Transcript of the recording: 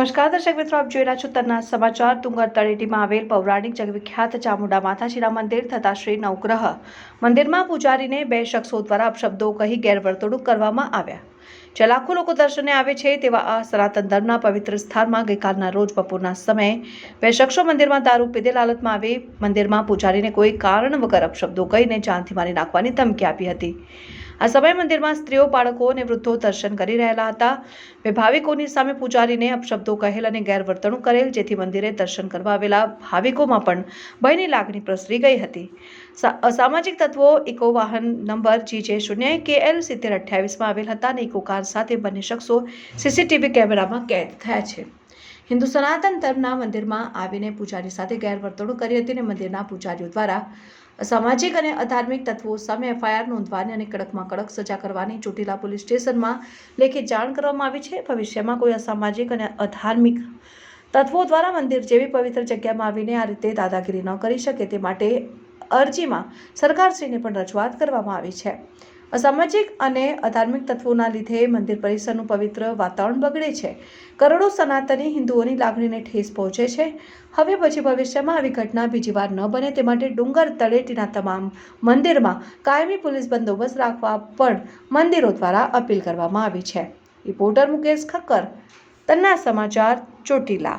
નમસ્કાર, દર્શક મિત્રો, આપ જોઈ રહ્યા છો તરના સમાચાર. તુંગર તળેટીમાં આવેલ પૌરાણિક જગવિખ્યાત ચામુંડા માતાજીના મંદિર તથા શ્રી નવગ્રહ મંદિરમાં પૂજારીને બે શખ્સો દ્વારા અપશબ્દો કહી ગેરવર્તણૂક કરવામાં આવ્યા. જે લાખો લોકો દર્શને આવે છે તેવા આ સનાતન ધર્મના પવિત્ર સ્થાનમાં ગઈકાલના રોજ બપોરના સમયે બે શખ્સો મંદિરમાં દારૂ પીધેલ હાલતમાં આવી. મંદિરમાં પૂજારીને કોઈ કારણ વગર અપશબ્દો કહીને જાનથી મારી નાખવાની ધમકી આપી હતી. આ સમયે મંદિરમાં સ્ત્રીઓ, બાળકો અને વૃદ્ધો દર્શન કરી રહેલા હતા. બે ભાવિકોની સામે પૂજારીને અપશબ્દો કહેલ અને ગેરવર્તણૂક કરેલ, જેથી મંદિરે દર્શન કરવા આવેલા ભાવિકોમાં પણ ભયની લાગણી પ્રસરી ગઈ હતી. અસામાજિક તત્વો, ઇકો વાહન નંબર જીજે શૂન્ય કે એલ સિત્તેર અઠ્યાવીસમાં આવેલ હતા અને ઇકો કાર સાથે બંને શખ્સો સીસીટીવી કેમેરામાં કેદ થયા છે. હિન્દુ સનાતન ધર્મના મંદિરમાં આવીને પૂજારી સાથે ગેરવર્તણૂક કરી હતી અને મંદિરના પૂજારીઓ દ્વારા સામાજિક અને અધાર્મિક તત્વો સામે એફઆઈઆર નોંધવાની અને કડકમાં કડક સજા કરવાની ચોટીલા પોલીસ સ્ટેશનમાં લેખિત જાણ કરવામાં આવી છે. ભવિષ્યમાં કોઈ અસામાજિક અને અધાર્મિક તત્વો દ્વારા મંદિર જેવી પવિત્ર જગ્યામાં આવીને આ રીતે દાદાગીરી ન કરી શકે તે માટે અરજીમાં સરકારશ્રીને પણ રજૂઆત કરવામાં આવી છે. અસામાજિક અને અધાર્મિક તત્વોના લીધે મંદિર પરિસરનું પવિત્ર વાતાવરણ બગડે છે. કરોડો સનાતની હિન્દુઓની લાગણીને ઠેસ પહોંચે છે. હવે પછી ભવિષ્યમાં આવી ઘટના બીજી વાર ન બને તે માટે ડુંગર તળેટીના તમામ મંદિરમાં કાયમી પોલીસ બંદોબસ્ત રાખવા પણ મંદિરો દ્વારા અપીલ કરવામાં આવી છે. રિપોર્ટર મુકેશ ખક્કર, તન્ના સમાચાર, ચોટીલા.